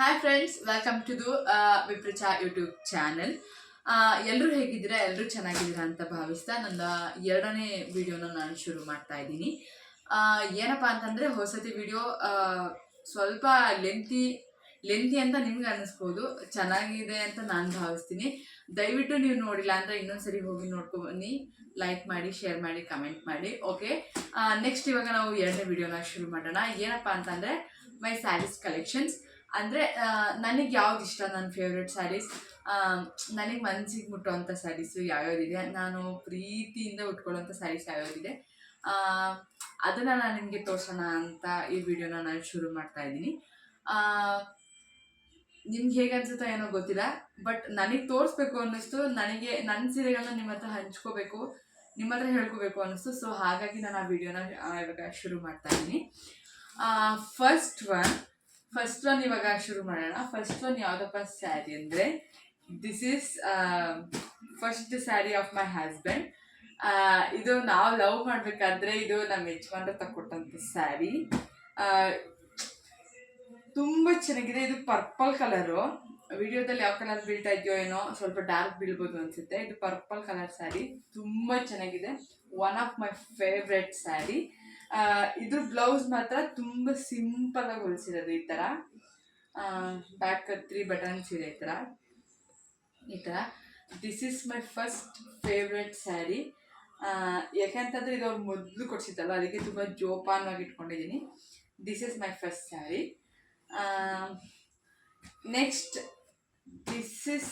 Hi friends welcome to ದು ವಿಪ್ರಚಾ YouTube channel ಎಲ್ಲರೂ ಹೇಗಿದ್ದೀರಾ? ಎಲ್ಲರೂ ಚೆನ್ನಾಗಿದ್ದೀರಾ ಅಂತ ಭಾವಿಸ್ತಾ ನನ್ನ ಎರಡನೇ ವಿಡಿಯೋನ ನಾನು ಶುರು ಮಾಡ್ತಾ ಇದ್ದೀನಿ. ಏನಪ್ಪ ಅಂತಂದರೆ ಹೊಸತಿ ವಿಡಿಯೋ ಸ್ವಲ್ಪ ಲೆಂತಿ ಲೆಂತಿ ಅಂತ ನಿಮ್ಗೆ ಅನ್ನಿಸ್ಬೋದು ಚೆನ್ನಾಗಿದೆ ಅಂತ ನಾನು ಭಾವಿಸ್ತೀನಿ. ದಯವಿಟ್ಟು ನೀವು ನೋಡಿಲ್ಲ ಅಂದರೆ ಇನ್ನೊಂದ್ಸರಿ ಹೋಗಿ ನೋಡ್ಕೊಬನ್ನಿ. ಲೈಕ್ ಮಾಡಿ ಶೇರ್ ಮಾಡಿ ಕಮೆಂಟ್ ಮಾಡಿ ಓಕೆ ನೆಕ್ಸ್ಟ್ ಇವಾಗ ನಾವು ಎರಡನೇ ವಿಡಿಯೋನ ಶುರು ಮಾಡೋಣ. ಏನಪ್ಪ ಅಂತಂದರೆ ಮೈ ಸ್ಯಾರೀಸ್ ಕಲೆಕ್ಷನ್ಸ್ ಅಂದರೆ ನನಗೆ ಯಾವ್ದು ಇಷ್ಟ ನನ್ನ ಫೇವ್ರೆಟ್ ಸ್ಯಾರೀಸ್ ನನಗೆ ಮನಸ್ಸಿಗೆ ಮುಟ್ಟುವಂಥ ಸ್ಯಾರೀಸು ಯಾವ್ಯಾವ್ದಿದೆ? ನಾನು ಪ್ರೀತಿಯಿಂದ ಉಟ್ಕೊಳ್ಳೋಂಥ ಸ್ಯಾರೀಸ್ ಯಾವ್ಯಾವ್ದಿದೆ? ಅದನ್ನು ನಾನು ನಿಮಗೆ ತೋರಿಸೋಣ ಅಂತ ಈ ವಿಡಿಯೋನ ನಾನು ಶುರು ಮಾಡ್ತಾ ಇದ್ದೀನಿ. ನಿಮ್ಗೆ ಹೇಗೆ ಅನ್ಸುತ್ತೋ ಏನೋ ಗೊತ್ತಿಲ್ಲ, ಬಟ್ ನನಗೆ ತೋರಿಸ್ಬೇಕು ಅನ್ನಿಸ್ತು, ನನಗೆ ನನ್ನ ಸೀರೆಗಳನ್ನ ನಿಮ್ಮ ಹತ್ರ ಹಂಚ್ಕೋಬೇಕು ನಿಮ್ಮ ಹತ್ರ ಹೇಳ್ಕೋಬೇಕು ಅನ್ನಿಸ್ತು ಸೊ ಹಾಗಾಗಿ ನಾನು ಆ ವಿಡಿಯೋನ ಇವಾಗ ಶುರು ಮಾಡ್ತಾ ಇದ್ದೀನಿ. ಫಸ್ಟ್ ಒನ್ ಫಸ್ಟ್ ಒನ್ ಇವಾಗ ಶುರು ಮಾಡೋಣ. ಫಸ್ಟ್ ಒನ್ ಯಾವುದಪ್ಪ ಸ್ಯಾರಿ ಅಂದರೆ this is first sari of my husband ಇದು ನಾವು ಲವ್ ಮಾಡಬೇಕಾದ್ರೆ ಇದು ನಮ್ಮ ಯಜಮಾನ್ರ ತಕ್ಕೊಟ್ಟಂಥ ಸ್ಯಾರಿ ತುಂಬ ಚೆನ್ನಾಗಿದೆ. ಇದು ಪರ್ಪಲ್ ಕಲರು ವಿಡಿಯೋದಲ್ಲಿ ಯಾವ ಕಲರ್ ಬೀಳ್ತಾ ಇದೆಯೋ ಏನೋ ಸ್ವಲ್ಪ ಡಾರ್ಕ್ ಬೀಳ್ಬೋದು ಅನ್ಸುತ್ತೆ. ಇದು ಪರ್ಪಲ್ ಕಲರ್ ಸ್ಯಾರಿ ತುಂಬ ಚೆನ್ನಾಗಿದೆ. One of my favourite sari ಇದ್ರ ಬ್ಲೌಸ್ ಮಾತ್ರ ತುಂಬ ಸಿಂಪಲ್ ಆಗಿ ಹೊಲಿಸಿರೋದು ಈ ಥರ ಬ್ಯಾಕ್ ತ್ರೀ ಬಟನ್ಸ್ ಇದೆ ಈ ಥರ ಈ ಥರ this is my first favourite sari ಯಾಕೆಂತಂದರೆ ಇದು ಅವ್ರು ಮೊದಲು ಕೊಡಿಸಿದ್ದಲ್ಲ ಅದಕ್ಕೆ ತುಂಬ ಜೋಪಾನವಾಗಿ ಇಟ್ಕೊಂಡಿದ್ದೀನಿ. This is my first sari next this is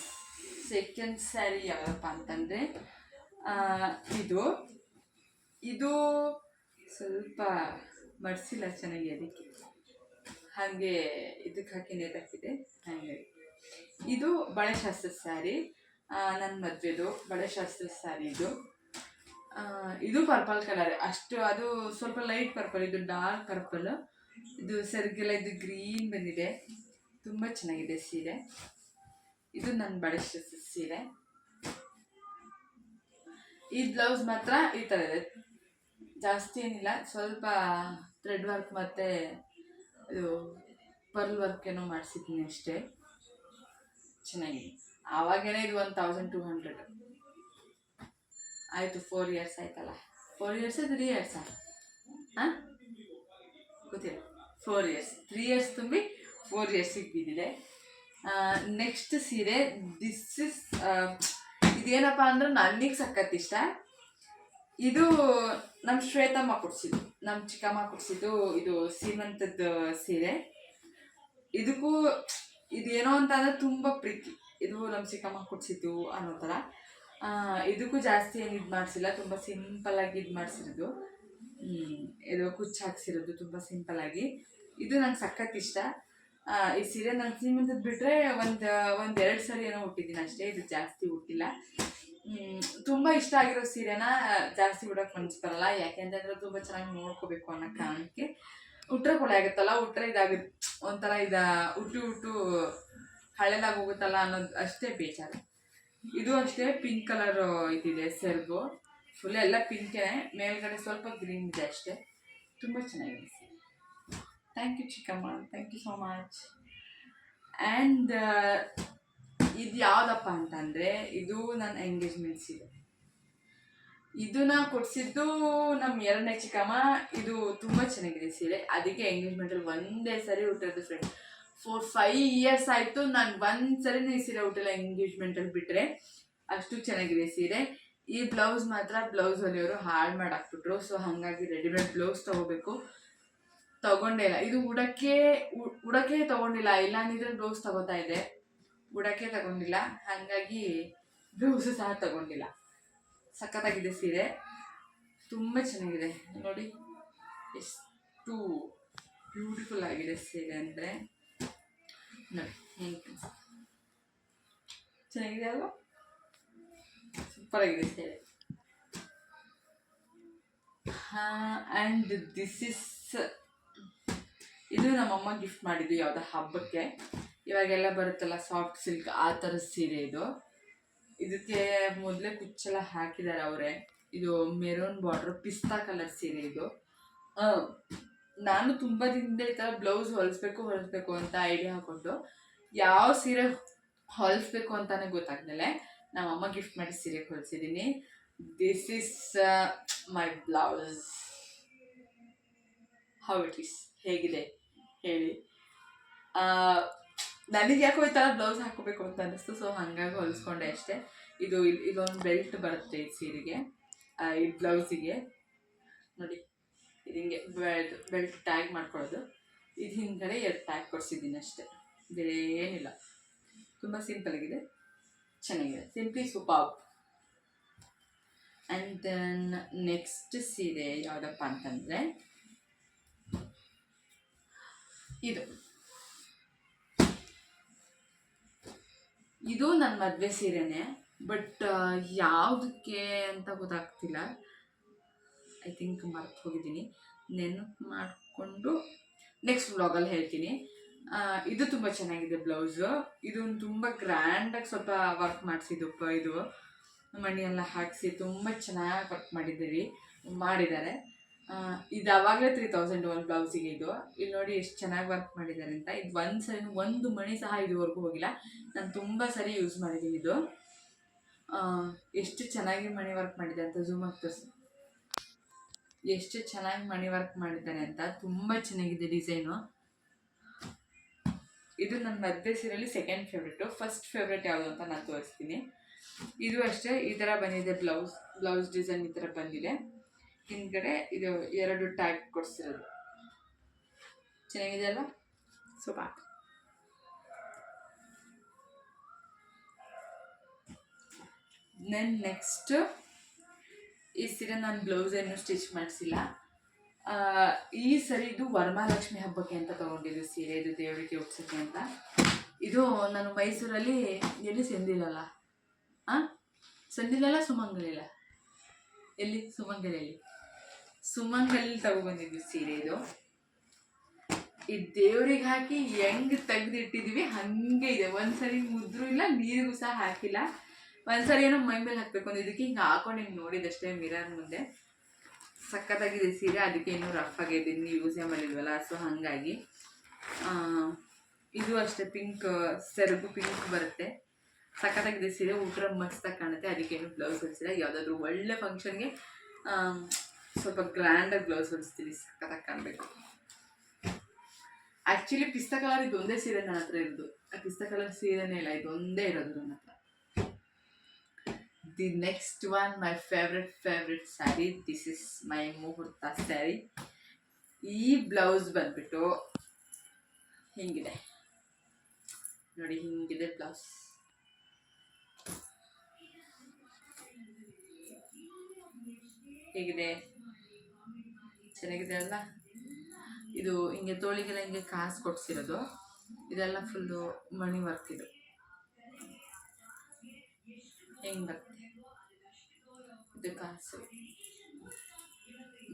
second sari ಯಾವಪ್ಪ ಅಂತಂದರೆ ಇದು. ಇದು ಸ್ವಲ್ಪ ಮಡಿಸಿಲ್ಲ ಚೆನ್ನಾಗಿ ಅದಕ್ಕೆ. ಹಾಗೆ ಇದಕ್ಕೆ ಹಾಕಿ ನೇತಾಕಿದೆ ಹಾಗೆ. ಇದು ಬಳೆಶಾಸ್ತ್ರದ ಸ್ಯಾರಿ. ನನ್ನ ಮದುವೆದು. ಬಳೆಶಾಸ್ತ್ರದ ಸ್ಯಾರಿ ಇದು. ಇದು ಪರ್ಪಲ್ ಕಲರ್. ಅಷ್ಟು ಅದು ಸ್ವಲ್ಪ ಲೈಟ್ ಪರ್ಪಲ್, ಇದು ಡಾರ್ಕ್ ಪರ್ಪಲ್. ಇದು ಸರಿಗೆಲ್ಲ ಇದು ಗ್ರೀನ್ ಬಂದಿದೆ. ತುಂಬ ಚೆನ್ನಾಗಿದೆ ಸೀರೆ. ಇದು ನನ್ನ ಬಳೆಶಾಸ್ತ್ರದ ಸೀರೆ. ಈ ಬ್ಲೌಸ್ ಮಾತ್ರ ಈ ಥರ ಇದೆ ಜಾಸ್ತಿ ಏನಿಲ್ಲ. ಸ್ವಲ್ಪ ಥ್ರೆಡ್ ವರ್ಕ್ ಮತ್ತು ಇದು ಪರ್ಲ್ ವರ್ಕ್ ಏನೋ ಮಾಡಿಸಿದ್ದೀನಿ ಅಷ್ಟೇ. ಚೆನ್ನಾಗಿದೆ. ಆವಾಗೇನೆ ಇದು ಒನ್ ತೌಸಂಡ್ ಟೂ ಹಂಡ್ರೆಡ್ ಆಯಿತು ಫೋರ್ ಇಯರ್ಸ್ ಆಯ್ತಲ್ಲ. ಫೋರ್ ಇಯರ್ಸ್ ತ್ರೀ ಇಯರ್ಸಾ ಹಾಂ ಗೊತ್ತಿಲ್ಲ. ಫೋರ್ ಇಯರ್ಸ್ ತ್ರೀ ಇಯರ್ಸ್ ತುಂಬಿ ಫೋರ್ ಇಯರ್ಸಿಗೆ ಬಿದ್ದಿದೆ. ನೆಕ್ಸ್ಟ್ ಸೀರೆ ದಿಸ್ ಇಸ್ ಇದೇನಪ್ಪ ಅಂದ್ರೆ ನನಗೆ ಸಖತ್ ಇಷ್ಟ. ಇದು ನಮ್ಮ ಶ್ವೇತಮ್ಮ ಕೊಡ್ಸಿದ್ದು ನಮ್ಮ ಚಿಕ್ಕಮ್ಮ ಕೊಡ್ಸಿದ್ದು ಇದು ಸೀಮಂತದ ಸೀರೆ. ಇದಕ್ಕೂ ಇದೇನೋ ಅಂತ ಅಂದರೆ ತುಂಬ ಪ್ರೀತಿ. ಇದು ನಮ್ಮ ಚಿಕ್ಕಮ್ಮ ಕೊಡ್ಸಿದ್ದು ಅನ್ನೋ ಥರ. ಇದಕ್ಕೂ ಜಾಸ್ತಿ ಏನು ಇದು ಮಾಡಿಸಿಲ್ಲ, ತುಂಬ ಸಿಂಪಲ್ಲಾಗಿ ಇದು ಮಾಡಿಸಿರೋದು. ಇದು ಕುಚ್ಚು ಹಾಕ್ಸಿರೋದು ತುಂಬ ಸಿಂಪಲ್ಲಾಗಿ ಇದು ನಂಗೆ ಸಖತ್ ಇಷ್ಟ. ಈ ಸೀರೆ ನಾನು ಸೀಮಂತದ ಬಿಟ್ಟರೆ ಒಂದು ಒಂದು ಎರಡು ಸರಿ ಏನೋ ಹುಟ್ಟಿದ್ದೀನಿ ಅಷ್ಟೇ, ಇದು ಜಾಸ್ತಿ ಹುಟ್ಟಿಲ್ಲ ತುಂಬ ಇಷ್ಟ ಆಗಿರೋ ಸೀರೆನ ಜಾಸ್ತಿ ಉಡೋಕೆ ಮನ್ಸು ಬರಲ್ಲ ಯಾಕೆಂತಂದ್ರೆ ತುಂಬ ಚೆನ್ನಾಗಿ ನೋಡ್ಕೋಬೇಕು ಅನ್ನೋ ಕಾರಣಕ್ಕೆ. ಉಟ್ರೆ ಕೊಳೆ ಆಗುತ್ತಲ್ಲ, ಉಟ್ರೆ ಇದಾಗುತ್ತೆ ಒಂಥರ ಇದ, ಉಟ್ಟು ಉಟ್ಟು ಹಳೆದಾಗಿ ಹೋಗುತ್ತಲ್ಲ ಅನ್ನೋದು ಅಷ್ಟೇ ಬೇಜಾರು. ಇದು ಅಷ್ಟೇ ಪಿಂಕ್ ಕಲರ್ ಇದಿದೆ ಸೆಲ್ಬು ಫುಲ್ ಎಲ್ಲ ಪಿಂಕೇ ಮೇಲ್ಗಡೆ ಸ್ವಲ್ಪ ಗ್ರೀನ್ ಇದೆ ಅಷ್ಟೇ. ತುಂಬ ಚೆನ್ನಾಗಿದೆ ಥ್ಯಾಂಕ್ ಯು ಚಿಕ್ಕಮ್ಮ thank you so much and ಇದು ಯಾವುದಪ್ಪ ಅಂತಂದರೆ ಇದು ನನ್ನ ಎಂಗೇಜ್ಮೆಂಟ್ ಸೀರೆ ಇದನ್ನ ಕೊಡಿಸಿದ್ದು ನಮ್ಮ ಎರಡನೇ ಚಿಕ್ಕಮ್ಮ. ಇದು ತುಂಬ ಚೆನ್ನಾಗಿದೆ ಸೀರೆ. ಅದಕ್ಕೆ ಎಂಗೇಜ್ಮೆಂಟಲ್ಲಿ ಒಂದೇ ಸರಿ ಹುಟ್ಟಿರೋದು ಫ್ರೆಂಡ್ ಫೋರ್ ಫೈವ್ ಇಯರ್ಸ್ ಆಯಿತು ನಾನು ಒಂದು ಸರಿನೇ ಈ ಸೀರೆ ಹುಟ್ಟಿಲ್ಲ ಎಂಗೇಜ್ಮೆಂಟಲ್ಲಿ ಬಿಟ್ಟರೆ ಅಷ್ಟು ಚೆನ್ನಾಗಿದೆ ಸೀರೆ. ಈ ಬ್ಲೌಸ್ ಮಾತ್ರ ಬ್ಲೌಸ್ ಹೊಲಿಯೋರು ಹಾಳು ಮಾಡಾಕ್ಬಿಟ್ರು. ಸೊ ಹಾಗಾಗಿ ರೆಡಿಮೇಡ್ ಬ್ಲೌಸ್ ತಗೋಬೇಕು. ತಗೊಂಡೇ ಇಲ್ಲ. ಇದು ಉಡಕ್ಕೆ ಉಡಕ್ಕೆ ತಗೊಂಡಿಲ್ಲ. ಇಲ್ಲ ಅಂದಿದ್ರೆ ಬ್ಲೌಸ್ ತಗೋತಾ ಇದೆ ಉಡಕ್ಕೆ ತಗೊಂಡಿಲ್ಲ. ಹಾಗಾಗಿ ಬ್ಲೌಸು ಸಹ ತಗೊಂಡಿಲ್ಲ. ಸಖತ್ತಾಗಿದೆ ಸೀರೆ. ತುಂಬ ಚೆನ್ನಾಗಿದೆ. ನೋಡಿ, ಎಷ್ಟು ಬ್ಯೂಟಿಫುಲ್ ಆಗಿದೆ ಸೀರೆ ಅಂದರೆ. ನೋಡಿ ಹೆಂಗೆ ಚೆನ್ನಾಗಿದೆ ಅಲ್ವಾ? ಸೂಪರ್ ಆಗಿದೆ ಸೀರೆ ಆ್ಯಂಡ್ ದಿಸ್ ಇಸ್ ಇದು ನಮ್ಮಮ್ಮ ಗಿಫ್ಟ್ ಮಾಡಿದ್ದು ಯಾವುದೋ ಹಬ್ಬಕ್ಕೆ. ಇವಾಗೆಲ್ಲ ಬರುತ್ತಲ್ಲ ಸಾಫ್ಟ್ ಸಿಲ್ಕ್ ಆ ಥರ ಸೀರೆ ಇದು. ಇದಕ್ಕೆ ಮೊದಲೇ ಕುಚ್ಚೆಲ್ಲ ಹಾಕಿದ್ದಾರೆ ಅವರೇ. ಇದು ಮೆರೋನ್ ಬಾರ್ಡ್ರ್ ಪಿಸ್ತಾ ಕಲರ್ ಸೀರೆ ಇದು. ನಾನು ತುಂಬ ದಿನದಿಂದ ಈ ಥರ ಬ್ಲೌಸ್ ಹೊಲಿಸ್ಬೇಕು ಹೊಲಿಸ್ಬೇಕು ಅಂತ ಐಡಿಯಾ ಹಾಕೊಂಡು ಯಾವ ಸೀರೆ ಹೊಲಿಸ್ಬೇಕು ಅಂತಾನೆ ನಮ್ಮ ಅಮ್ಮ ಗಿಫ್ಟ್ ಮಾಡಿ ಸೀರೆ ಹೊಲಿಸಿದ್ದೀನಿ this is my blouse how it is ಹೇಗಿದೆ? ಹೇಳಿ. ನನಗೆ ಯಾಕೋ ಈ ಥರ ಬ್ಲೌಸ್ ಹಾಕೋಬೇಕು ಅಂತ ಅನ್ನಿಸ್ತು. ಸೊ ಹಾಗಾಗಿ ಹೊಲಿಸ್ಕೊಂಡೆ ಅಷ್ಟೇ. ಇದು ಇದೊಂದು ಬೆಲ್ಟ್ ಬರುತ್ತೆ ಈ ಸೀರೆಗೆ. ಈ ಬ್ಲೌಸಿಗೆ ನೋಡಿ, ಇದು ಹಿಂಗೆ ಬೆಲ್ಟ್ ಬೆಲ್ಟ್ ಟ್ಯಾಗ್ ಮಾಡ್ಕೊಳ್ಳೋದು. ಇದು ಹಿಂದ್ಗಡೆ ಎರಡು ಟ್ಯಾಗ್ ಕೊಡಿಸಿದ್ದೀನಿ ಅಷ್ಟೇ. ಬೇರೆ ಏನಿಲ್ಲ. ತುಂಬ ಸಿಂಪಲ್ ಆಗಿದೆ. ಚೆನ್ನಾಗಿದೆ. Simply super and then next ಸೀರೆ ಯಾವುದಪ್ಪ ಅಂತಂದರೆ, ಇದು. ಇದು ನನ್ನ ಮದುವೆ ಸೀರೆನೇ, ಬಟ್ ಯಾವುದಕ್ಕೆ ಅಂತ ಗೊತ್ತಾಗ್ತಿಲ್ಲ. ಐ ಥಿಂಕ್ ಮರ್ತು ಹೋಗಿದ್ದೀನಿ. ನೆನಪು ಮಾಡಿಕೊಂಡು ನೆಕ್ಸ್ಟ್ ವ್ಲಾಗಲ್ಲಿ ಹೇಳ್ತೀನಿ. ಇದು ತುಂಬ ಚೆನ್ನಾಗಿದೆ ಬ್ಲೌಸು. ಇದು ತುಂಬ ಗ್ರ್ಯಾಂಡಾಗಿ ಸ್ವಲ್ಪ ವರ್ಕ್ ಮಾಡಿಸಿದ್ದು ಇದು. ಮಣಿಯೆಲ್ಲ ಹಾಕಿಸಿ ತುಂಬ ಚೆನ್ನಾಗಿ ವರ್ಕ್ ಮಾಡಿದ್ದೀವಿ ಮಾಡಿದ್ದಾರೆ. ಇದು ಅವಾಗಲೇ ತ್ರೀ ತೌಸಂಡ್ ಒಂದು ಬ್ಲೌಸಿಗೆ ಇದು. ಇಲ್ಲಿ ನೋಡಿ ಎಷ್ಟು ಚೆನ್ನಾಗಿ ವರ್ಕ್ ಮಾಡಿದ್ದಾರೆ ಅಂತ. ಇದು ಒಂದು ಸರಿ ಒಂದು ಮಣಿ ಸಹ ಇದುವರೆಗೂ ಹೋಗಿಲ್ಲ. ನಾನು ತುಂಬ ಸರಿ ಯೂಸ್ ಮಾಡಿದ್ದೀನಿ ಇದು. ಎಷ್ಟು ಚೆನ್ನಾಗಿ ಮಣಿ ವರ್ಕ್ ಮಾಡಿದೆ ಅಂತ ಝೂಮ್ ತೋರಿಸಿ. ಎಷ್ಟು ಚೆನ್ನಾಗಿ ಮಣಿ ವರ್ಕ್ ಮಾಡಿದ್ದಾರೆ ಅಂತ. ತುಂಬ ಚೆನ್ನಾಗಿದೆ ಡಿಸೈನು ಇದು ನನ್ನ ಮದುವೆ ಸೀರೆಯಲ್ಲಿ ಸೆಕೆಂಡ್ ಫೇವ್ರೇಟು ಫಸ್ಟ್ ಫೇವ್ರೇಟ್ ಯಾವುದು ಅಂತ ನಾನು ತೋರಿಸ್ತೀನಿ. ಇದು ಅಷ್ಟೇ, ಈ ಥರ ಬಂದಿದೆ ಬ್ಲೌಸ್ ಬ್ಲೌಸ್ ಡಿಸೈನ್ ಈ ಥರ ಬಂದಿದೆ. ಹಿಂದ್ಗಡೆ ಇದು ಎರಡು ಟ್ಯಾಗ್ ಕೊಡಿಸಿರೋದು. ಚೆನ್ನಾಗಿದೆ ಅಲ್ವಾ ಸೂಪರ್. ದೆನ್ ನೆಕ್ಸ್ಟ್ ಈ ಸೀರೆ ನಾನು ಬ್ಲೌಸ್ ಏನು ಸ್ಟಿಚ್ ಮಾಡಿಸಿಲ್ಲ. ಈ ಸರಿ ಇದು ವರಮಹಾಲಕ್ಷ್ಮಿ ಹಬ್ಬಕ್ಕೆ ಅಂತ ತಗೊಂಡಿದ್ದು ಸೀರೆ ಇದು ದೇವರಿಗೆ ಉಟ್ಸಕ್ಕೆ ಅಂತ. ಇದು ನಾನು ಮೈಸೂರಲ್ಲಿ ಎಲ್ಲಿ ಸೆಂದಿಲ್ಲಲ್ಲ? ಹಾಂ ಸಂದಿಲ್ಲಲ್ಲ ಸುಮಂಗಲಿಲ್ಲ ಎಲ್ಲಿ? ಸುಮಂಗಲಿಯಲ್ಲಿ. ಸುಮಂಗಲಿ ತಗೊಬಂದಿದ್ವಿ ಸೀರೆ ಇದು. ಈ ದೇವ್ರಿಗೆ ಹಾಕಿ ಹೆಂಗ್ ತೆಗ್ದಿಟ್ಟಿದೀವಿ, ಹಂಗೆ ಇದೆ. ಒಂದ್ಸರಿ ಮುದ್ರು ಇಲ್ಲ, ನೀರಿಗೂ ಸಹ ಹಾಕಿಲ್ಲ. ಒಂದ್ಸರಿ ಏನೋ ಮೈ ಮೇಲೆ ಹಾಕ್ಬೇಕು ಅಂದ್ರೆ ಇದಕ್ಕೆ ಹಿಂಗೆ ಹಾಕೊಂಡು ಹಿಂಗೆ ನೋಡಿದಷ್ಟೇ ಮಿರರ್ ಮುಂದೆ. ಸಖತ್ತಾಗಿದೆ ಸೀರೆ, ಅದಕ್ಕೆ ಇನ್ನೂ ರಫ್ ಆಗಿದೆ ಇನ್ನು ಯೂಸೇ ಮಾಡಿದ್ವಲ್ಲ ಸೊ ಹಾಗಾಗಿ. ಇದು ಅಷ್ಟೇ ಪಿಂಕ್ ಸೆರಗು ಪಿಂಕ್ ಬರುತ್ತೆ. ಸಖತ್ತಾಗಿದೆ ಸೀರೆ ಊಟ ಮಸ್ತಾಗಿ ಕಾಣುತ್ತೆ. ಅದಕ್ಕೆ ಏನು ಬ್ಲೌಸ್ ಹೊಲಿಸಿಲ್ಲ ಯಾವುದಾದ್ರೂ ಒಳ್ಳೆ ಫಂಕ್ಷನ್ಗೆ ಸ್ವಲ್ಪ ಗ್ರ್ಯಾಂಡಾಗಿ ಬ್ಲೌಸ್ ಹೊಲಿಸ್ತೀನಿ ಸಖತ್ತಾಗಿ ಕಾಣಬೇಕು ಆ್ಯಕ್ಚುಲಿ ಪಿಸ್ತ ಕಲರ್ ಇದು ಒಂದೇ ಸೀರೆ ನನ್ನ ಹತ್ರ ಇರೋದು. ಆ ಪಿಸ್ತ ಕಲರ್ ಸೀರೆನೇ ಇಲ್ಲ ಇದು ಒಂದೇ ಇರೋದು ನನ್ನ ಹತ್ರ. The next one my favourite favourite sari this is my ಮುಹೂರ್ತ ಸ್ಯಾರಿ ಈ ಬ್ಲೌಸ್ ಬಂದ್ಬಿಟ್ಟು ಹಿಂಗಿದೆ. ನೋಡಿ ಹಿಂಗಿದೆ ಬ್ಲೌಸ್ ಹೇಗಿದೆ? ಚೆನ್ನಾಗಿದೆ ಅಲ್ಲ? ಇದು ಹಿಂಗೆ ತೋಳಿಗೆಲ್ಲ ಹಿಂಗೆ ಕಾಸು ಕೊಡಿಸಿರೋದು. ಇದೆಲ್ಲ ಫುಲ್ಲು ಮಣಿ ವರ್ಕ್ ಇದು. ಹೆಂಗೆ ಬರುತ್ತೆ? ಇದು ಕಾಸು.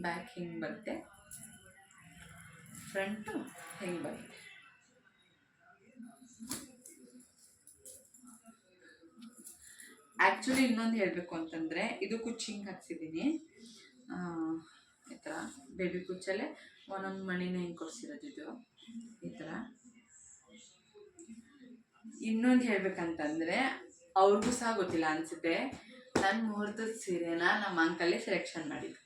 ಬ್ಯಾಕ್ ಹಿಂಗೆ ಬರುತ್ತೆ? ಫ್ರಂಟು ಹೆಂಗೆ ಬರುತ್ತೆ? ಆ್ಯಕ್ಚುಲಿ ಇನ್ನೊಂದು ಹೇಳಬೇಕು ಅಂತಂದರೆ, ಇದು ಕುಚ್ಚಿಂಗ್ ಹಾಕ್ಸಿದ್ದೀನಿ. ಥರ ಬೇಬಿ ಕುಚ್ಚಲ್ಲೇ ಒಂದೊಂದು ಮಣಿನ ಹಿಂಗೆ ಕೊಡಿಸಿರೋದು ಇದು. ಈ ಥರ ಇನ್ನೊಂದು ಹೇಳ್ಬೇಕಂತಂದರೆ ಅವ್ರಿಗೂ ಸಹ ಗೊತ್ತಿಲ್ಲ ಅನಿಸುತ್ತೆ. ನನ್ನ ಮುಹೂರ್ತದ ಸೀರೆನ ನಮ್ಮ ಅಂಕಲ್ಲೇ ಸೆಲೆಕ್ಷನ್ ಮಾಡಿದ್ದು.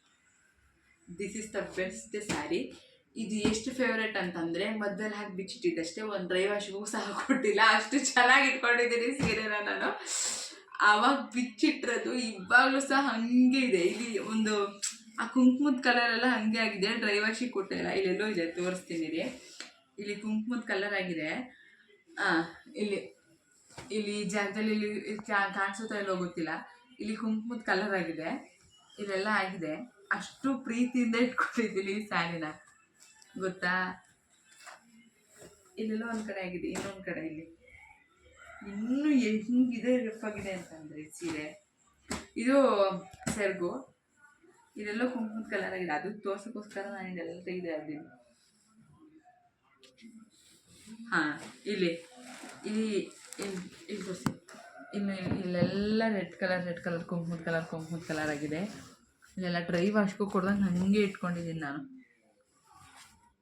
This is the best sari ಇದು ಎಷ್ಟು ಫೇವ್ರೇಟ್ ಅಂತಂದರೆ ಮದ್ದಲ್ಲಿ ಹಾಕಿ ಬಿಚ್ಚಿಟ್ಟಿದ್ದಷ್ಟೇ ಒಂದು ಡ್ರೈ ವಾಶ್ಗೂ ಸಹ ಕೊಟ್ಟಿಲ್ಲ. ಅಷ್ಟು ಚೆನ್ನಾಗಿ ಇಟ್ಕೊಂಡಿದ್ದೀನಿ ಸೀರೆನ ನಾನು. ಆವಾಗ ಬಿಚ್ಚಿಟ್ಟಿರೋದು ಇವಾಗಲೂ ಸಹ ಹಂಗೆ ಇದೆ. ಇಲ್ಲಿ ಒಂದು ಆ ಕುಂಕುಮದ ಕಲರ್ ಎಲ್ಲ ಹಂಗೆ ಆಗಿದೆ. ಡ್ರೈ ವಾಶಿಗೆ ಕೊಟ್ಟಿಲ್ಲ ಇಲ್ಲೆಲ್ಲೋ ಇದೆ ತೋರಿಸ್ತೀನಿ ರೀ ಇಲ್ಲಿ ಕುಂಕುಮದ ಕಲರ್ ಆಗಿದೆ. ಆ, ಇಲ್ಲಿ ಇಲ್ಲಿ ಜಾಗದಲ್ಲಿ ಇಲ್ಲಿ ಕಾಣಿಸುತ್ತಾ ಇಲ್ಲೋ ಗೊತ್ತಿಲ್ಲ. ಇಲ್ಲಿ ಕುಂಕುಮದ ಕಲರ್ ಆಗಿದೆ. ಇದೆಲ್ಲ ಆಗಿದೆ. ಅಷ್ಟು ಪ್ರೀತಿಯಿಂದ ಇಟ್ಕೊಂಡಿದ್ದೀನಿ ಈ ಸ್ಯಾರಿನ ಗೊತ್ತಾ? ಇಲ್ಲೆಲ್ಲೋ ಒಂದು ಕಡೆ ಆಗಿದೆ ಇನ್ನೊಂದು ಕಡೆ ಇಲ್ಲಿ. ಇನ್ನೂ ಹೆಂಗಿದೆ ರಫ್ ಆಗಿದೆ ಅಂತಂದ್ರೆ ಸೀರೆ. ಇದು ಸೆರ್ಗು. ಇದೆಲ್ಲೋ ಕುಂಕುಮದ ಕಲರ್ ಆಗಿದೆ. ಅದು ತೋರ್ಸೋಕ್ಕೋಸ್ಕರ ನಾನು ಇದೆಲ್ಲ ತೆಗೆದೇ ಇದ್ದೀನಿ. ಹಾಂ, ಇಲ್ಲಿ. ಇಲ್ಲಿ ಇಲ್ಲಿ ತೋರಿಸಿ. ಇಲ್ಲಿ ಇಲ್ಲೆಲ್ಲ ರೆಡ್ ಕಲರ್ ರೆಡ್ ಕಲರ್ ಕುಂಕುಮದ ಕಲರ್ ಕುಂಕುಮದ ಕಲರ್ ಆಗಿದೆ. ಇಲ್ಲೆಲ್ಲ ಡ್ರೈ ವಾಶ್ಗೂ ಕೊಡ್ದಂಗೆ ಹಾಗೆ ಇಟ್ಕೊಂಡಿದ್ದೀನಿ ನಾನು.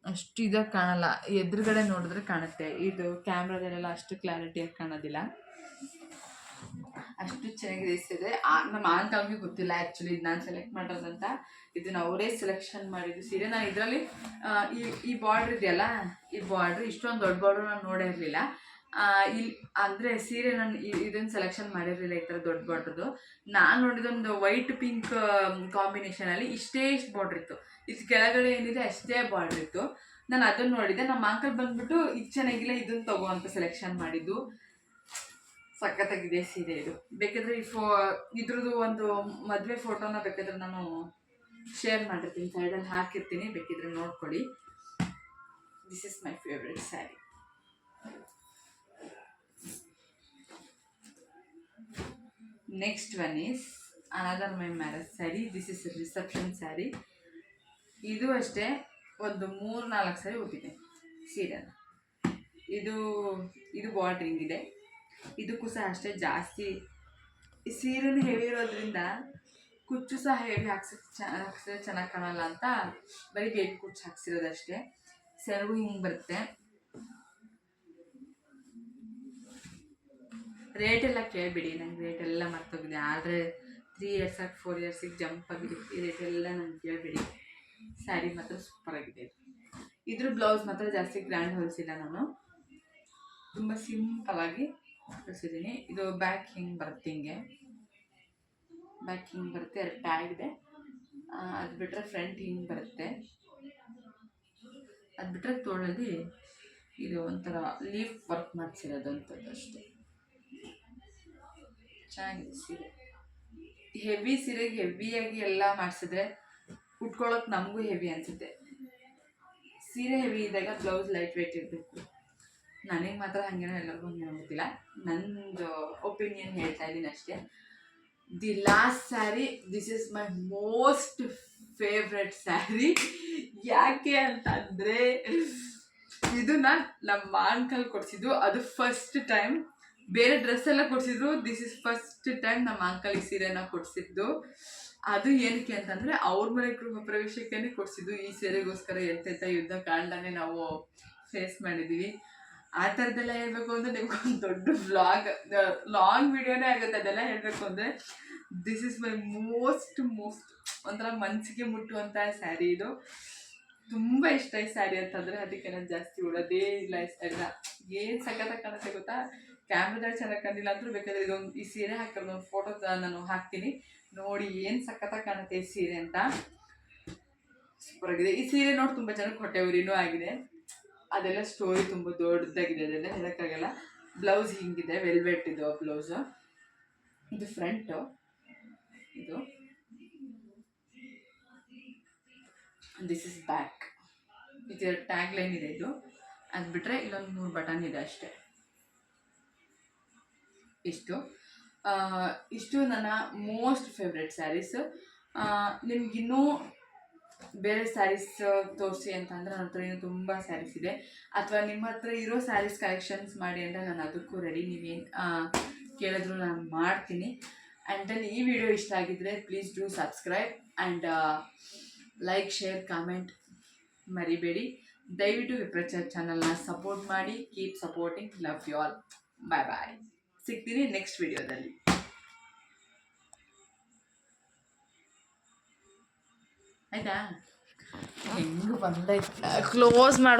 ಅಷ್ಟು ಇದಾಗಿ ಕಾಣಲ್ಲ. ಎದುರುಗಡೆ ನೋಡಿದ್ರೆ ಕಾಣುತ್ತೆ. ಇದು ಕ್ಯಾಮ್ರಾದಲ್ಲೆಲ್ಲ ಅಷ್ಟು ಕ್ಲಾರಿಟಿಯಾಗಿ ಕಾಣೋದಿಲ್ಲ. ಅಷ್ಟು ಚೆನ್ನಾಗಿದೆ ಈ ಸೀರೆ. ನಮ್ಮ ಆಂಕಲ್ಗೆ ಗೊತ್ತಿಲ್ಲ ಆ್ಯಕ್ಚುಲಿ ಇದು ನಾನು ಸೆಲೆಕ್ಟ್ ಮಾಡೋದಂತ ಇದನ್ನ ಅವರೇ ಸೆಲೆಕ್ಷನ್ ಮಾಡಿದ್ದು. ಸೀರೆ ನಾನು ಇದರಲ್ಲಿ ಈ ಈ ಬಾರ್ಡ್ರ್ ಇದೆಯಲ್ಲ, ಈ ಬಾರ್ಡ್ರ್ ಇಷ್ಟೊಂದು ದೊಡ್ಡ ಬಾರ್ಡ್ರ್ ನಾನು ನೋಡೇ ಇರಲಿಲ್ಲ. ಇಲ್ಲಿ ಅಂದರೆ ಸೀರೆ ನಾನು ಇದನ್ನು ಸೆಲೆಕ್ಷನ್ ಮಾಡಿರಲಿಲ್ಲ ಈ ಥರ ದೊಡ್ಡ ಬಾರ್ಡ್ರದು ನಾನು ನೋಡಿದೊಂದು ವೈಟ್ ಪಿಂಕ್ ಕಾಂಬಿನೇಷನಲ್ಲಿ ಇಷ್ಟೇ ಇಷ್ಟು ಬಾರ್ಡ್ರ್ ಇತ್ತು. ಇದು ಕೆಳಗಡೆ ಏನಿದೆ ಅಷ್ಟೇ ಬಾರ್ಡ್ರ್ ಇತ್ತು. ನಾನು ಅದನ್ನು ನೋಡಿದೆ. ನಮ್ಮ ಅಂಕಲ್ ಬಂದ್ಬಿಟ್ಟು, ಇದು ಚೆನ್ನಾಗಿಲ್ಲ ಇದನ್ನು ತಗೋ ಅಂತ ಸೆಲೆಕ್ಷನ್ ಮಾಡಿದ್ದು. ಸಖತ್ತಾಗಿದೆ ಸೀರೆ ಇದು. ಬೇಕಾದ್ರೆ ಈ ಫೋ, ಇದ್ರದ್ದು ಒಂದು ಮದುವೆ ಫೋಟೋನ ಬೇಕಾದ್ರೆ ನಾನು ಶೇರ್ ಮಾಡಿರ್ತೀನಿ. ಸೈಡಲ್ಲಿ ಹಾಕಿರ್ತೀನಿ. ಬೇಕಿದ್ರೆ ನೋಡ್ಕೊಳ್ಳಿ. This is my favourite sari next one is another my marriage sari this is reception sari ಇದು ಅಷ್ಟೇ ಒಂದು ಮೂರು ನಾಲ್ಕು ಸಾರಿ ಹೋಗಿದೆ ಸೀರೆನ. ಇದು ಇದು ಬಾರ್ಡ್ರಿಂಗ್ ಇದೆ. ಇದಕ್ಕೂ ಸಹ ಅಷ್ಟೇ ಜಾಸ್ತಿ. ಸೀರೆನೂ ಹೆವಿ ಇರೋದ್ರಿಂದ ಕುಚ್ಚು ಸಹ ಹೆವಿ ಹಾಕ್ಸಕ್ಕೆ ಹಾಕ್ಸಿದ್ರೆ ಚೆನ್ನಾಗಿ ಕಾಣಲ್ಲ ಅಂತ ಬರೀ ಬೇಬಿ ಕುಚ್ಚು ಹಾಕ್ಸಿರೋದಷ್ಟೇ. ಸೆರಗು ಹಿಂಗೆ ಬರುತ್ತೆ. ರೇಟ್ ಎಲ್ಲ ಕೇಳಿಬಿಡಿ, ನಂಗೆ ರೇಟ್ ಎಲ್ಲ ಮರ್ತೋಗಿದೆ. ಆದರೆ ತ್ರೀ ಇಯರ್ಸ್ ಆಗಿ ಫೋರ್ ಇಯರ್ಸಿಗೆ ಜಂಪ್ ಆಗಿದೆ ಈ ರೇಟ್ ಎಲ್ಲ ನಂಗೆ ಕೇಳಿಬಿಡಿ. ಸ್ಯಾರಿ ಮಾತ್ರ ಸೂಪರ್ ಆಗಿದೆ. ಇದು. ಇದ್ರ ಬ್ಲೌಸ್ ಮಾತ್ರ ಜಾಸ್ತಿ ಗ್ರ್ಯಾಂಡ್ ಹೊಲಿಸಿಲ್ಲ ನಾನು. ತುಂಬ ಸಿಂಪಲ್ ಆಗಿ ಹೊಲಿಸಿದ್ದೀನಿ ಇದು ಬ್ಯಾಕ್ ಹಿಂಗೆ ಬರುತ್ತೆ ಹಿಂಗೆ. ಬ್ಯಾಕ್ ಹಿಂಗೆ ಬರುತ್ತೆ, ಎರಡು ಟ್ಯಾಗ್ ಇದೆ. ಅದು ಬಿಟ್ಟರೆ ಫ್ರಂಟ್ ಹಿಂಗೆ ಬರುತ್ತೆ. ಅದು ಬಿಟ್ಟರೆ ತೋಳಲ್ಲಿ ಇದು ಒಂಥರ ಲೀಫ್ ವರ್ಕ್ ಮಾಡಿಸಿರೋದು ಅಂಥದ್ದು ಅಷ್ಟೇ. ಚೆನ್ನಾಗಿದೆ ಸೀರೆ. ಹೆವಿ ಸೀರೆಗೆ ಹೆವಿಯಾಗಿ ಎಲ್ಲ ಮಾಡಿಸಿದ್ರೆ ಉಟ್ಕೊಳ್ಳೋಕೆ ನಮಗೂ ಹೆವಿ ಅನಿಸುತ್ತೆ. ಸೀರೆ ಹೆವಿ ಇದ್ದಾಗ ಬ್ಲೌಸ್ ಲೈಟ್ ವೆಯ್ಟ್ ಇರಬೇಕು. ನನಗೆ ಮಾತ್ರ ಹಾಗೇನೋ ಎಲ್ಲರಿಗೂ ಹಂಗೆ ಗೊತ್ತಿಲ್ಲ. ನಂದು ಒಪಿನಿಯನ್ ಹೇಳ್ತಾ ಇದ್ದೀನಿ ಅಷ್ಟೇ. The last sari this is my most favourite sari ಯಾಕೆ ಅಂತಂದರೆ ಇದು ನಾನು ನಮ್ಮ ಅಂಕಲ್ ಕೊಡಿಸಿದ್ದು ಅದು ಫಸ್ಟ್ ಟೈಮ್ ಬೇರೆ ಡ್ರೆಸ್ ಎಲ್ಲ ಕೊಡಿಸಿದ್ರು. ದಿಸ್ ಇಸ್ ಫಸ್ಟ್ ಟೈಮ್ ನಮ್ಮ ಅಂಕಲ್ ಈ ಸೀರೆನ ಕೊಡಿಸಿದ್ದು. ಅದು ಏನಕ್ಕೆ ಅಂತಂದರೆ, ಅವ್ರ ಮನೆ ಗೃಹ ಪ್ರವೇಶಕ್ಕೆ ಕೊಡಿಸಿದ್ದು. ಈ ಸೀರೆಗೋಸ್ಕರ ಎಂತೆಂಥ ಯುದ್ಧ ಕಾಂಡನೇ ನಾವು ಫೇಸ್ ಮಾಡಿದ್ದೀವಿ ಆ ಥರದ್ದೆಲ್ಲ ಹೇಳ್ಬೇಕು ಅಂದರೆ ನಿಮ್ಗೊಂದು ದೊಡ್ಡ ವ್ಲಾಗ್ ಲಾಂಗ್ ವಿಡಿಯೋನೇ ಆಗುತ್ತೆ ಅದೆಲ್ಲ ಹೇಳಬೇಕು ಅಂದರೆ this is my most most ಒಂಥರ ಮನಸ್ಸಿಗೆ ಮುಟ್ಟುವಂಥ ಸ್ಯಾರಿ ಇದು. ತುಂಬ ಇಷ್ಟ ಈ ಸ್ಯಾರಿ ಅಂತಂದರೆ ಅದಕ್ಕೆ ನಾನು ಜಾಸ್ತಿ ಉಡೋದೇ ಇಲ್ಲ ಈ ಸ್ಯಾರಿನ ಏನು ಸಖತ್ತಾಗಿ ಕಾಣುತ್ತೆ ಗೊತ್ತಾ? ಕ್ಯಾಮ್ರಾದಲ್ಲಿ ಚೆನ್ನಾಗಿ ಕಂಡಿಲ್ಲ ಅಂದರೂ ಬೇಕಾದ್ರೆ ಇದೊಂದು, ಈ ಸೀರೆ ಹಾಕಿರೋದು ಒಂದು ಫೋಟೋ ನಾನು ಹಾಕ್ತೀನಿ. ನೋಡಿ ಏನು ಸಖತ್ತಾಗಿ ಕಾಣುತ್ತೆ ಈ ಸೀರೆ ಅಂತ. ಸೂಪರ್ ಆಗಿದೆ ಈ ಸೀರೆ ನೋಡಿ ತುಂಬ ಜನಕ್ಕೆ ಹೊಟ್ಟೆ ಉರಿನೂ ಆಗಿದೆ. ಅದೆಲ್ಲ ಸ್ಟೋರಿ ತುಂಬ ದೊಡ್ಡದಾಗಿದೆ. ಅದೆಲ್ಲ ಹೇಳೋಕ್ಕಾಗಲ್ಲ. ಬ್ಲೌಸ್ ಹಿಂಗಿದೆ ವೆಲ್ವೆಟ್ ಇದು ಬ್ಲೌಸು ಇದು ಫ್ರಂಟು ಇದು. ದಿಸ್ ಇಸ್ ಬ್ಯಾಕ್ ಇದು ಟ್ಯಾಗ್ ಲೈನ್ ಇದೆ ಇದು. ಅದು ಬಿಟ್ಟರೆ ಇಲ್ಲೊಂದು ಮೂರು ಬಟನ್ ಇದೆ ಅಷ್ಟೇ. ಇಷ್ಟು. ಇಷ್ಟು ನನ್ನ ಮೋಸ್ಟ್ ಫೇವ್ರೆಟ್ ಸ್ಯಾರೀಸ್ ನಿಮ್ಗಿನ್ನೂ ಬೇರೆ ಸ್ಯಾರೀಸ್ ತೋರಿಸಿ ಅಂತ ಅಂದರೆ ನನ್ನ ಹತ್ರ ಏನು ತುಂಬ ಸ್ಯಾರೀಸ್ ಇದೆ. ಅಥವಾ ನಿಮ್ಮ ಹತ್ರ ಇರೋ ಸ್ಯಾರೀಸ್ ಕಲೆಕ್ಷನ್ಸ್ ಮಾಡಿ ಅಂದರೆ ನಾನು ಅದಕ್ಕೂ ರೆಡಿ ನೀವೇನು ಕೇಳಿದ್ರು ನಾನು ಮಾಡ್ತೀನಿ. ಆ್ಯಂಡ್ ದೆನ್ ಈ ವಿಡಿಯೋ ಇಷ್ಟ ಆಗಿದ್ದರೆ please do subscribe and like share comment ಮರಿಬೇಡಿ. ದಯವಿಟ್ಟು ವಿಪ್ರಚಾರ್ ಚಾನಲ್ನ ಸಪೋರ್ಟ್ ಮಾಡಿ. Keep supporting love you all bye bye ಸಿಗ್ತೀನಿ ನೆಕ್ಸ್ಟ್ ವಿಡಿಯೋದಲ್ಲಿ ಆಯ್ತಾ? ಹೆಂಗೆ ಬಂದೈತೆ? ಕ್ಲೋಸ್ ಮಾಡು.